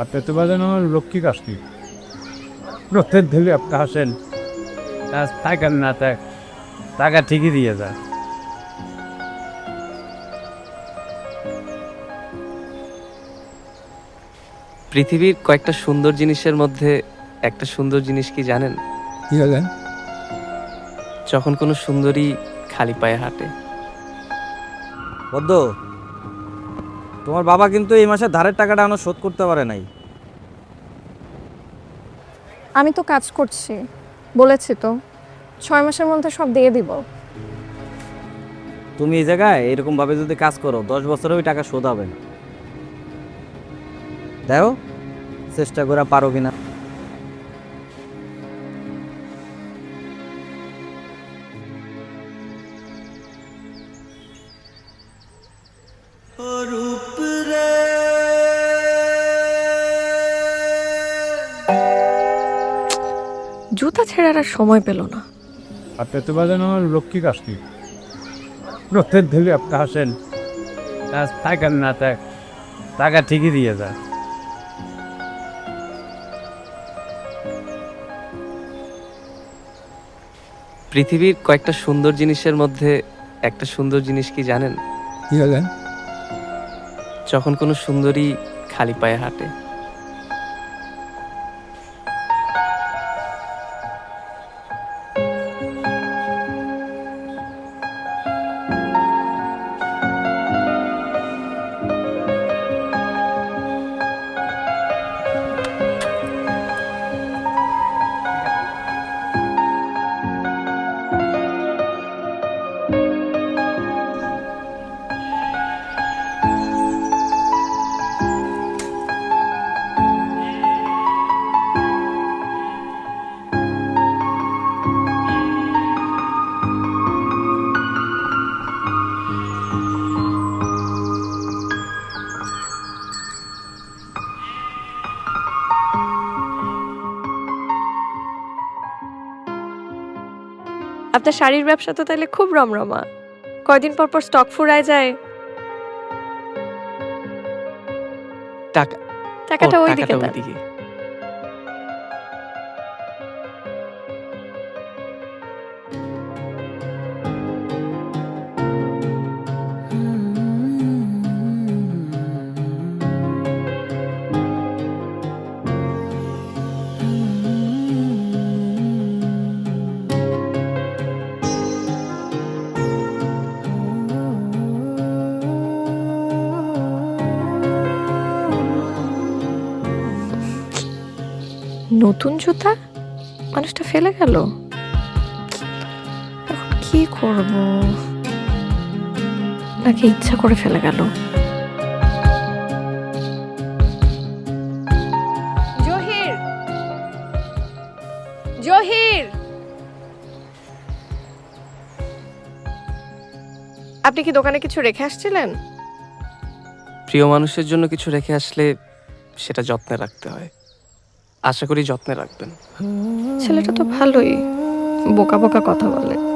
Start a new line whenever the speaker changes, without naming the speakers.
আর পেতে বাজানো আমার লক্ষ্মী কাজটি প্রত্যেক দিলে আপনি আসেন। থাকেন না থাক টাকা ঠিকই দিয়ে যায়।
পৃথিবীর কয়েকটা সুন্দর জিনিসের মধ্যে একটা সুন্দর জিনিস কি জানেন?
কি হলেন
যখন কোনো সুন্দরী খালি পায়ে হাঁটে।
বদ্দ তোমার বাবা কিন্তু এই মাসে ধারের টাকাটা এখনও শোধ করতে পারে নাই।
আমি তো কাজ করছি বলেছি তো। ছয় মাসের মধ্যে সব দিয়ে দিব।
তুমি এই জায়গায় এরকম ভাবে যদি কাজ করো দশ বছরে ওই টাকা শোধ হবে। না দেখো চেষ্টা করে পারো কিনা।
জুতা ছেঁড়ার আর সময় পেল না।
আর পেতে বাজানো আমার লক্ষ্মী কাজটি প্রত্যেক দিলে আপনি আসেন। থাকেন না থাক টাকা ঠিকই দিয়ে যায়।
পৃথিবীর কয়েকটা সুন্দর জিনিসের মধ্যে একটা সুন্দর জিনিস কি জানেন?
কি হলেন
যখন কোনো সুন্দরী খালি পায়ে হাঁটে
আপনার শাড়ির ব্যবসা তো তাহলে খুব রমরমা। কয়দিন পর পর স্টক ফুরায় যায়।
টাকা
টাকাটা দিকে
ওইদিকে।
নতুন জুতা? মানুষটা ফেলে গেল? এখন কি করব? নাকি ইচ্ছা করে ফেলে গেল?
জহির! জহির! আপনি কি দোকানে কিছু রেখে আসছিলেন?
প্রিয় মানুষের জন্য কিছু রেখে আসলে সেটা যত্নে রাখতে হয়। আশা করি যত্নে রাখবেন।
ছেলেটা তো ভালোই। বোকা বোকা কথা বলে।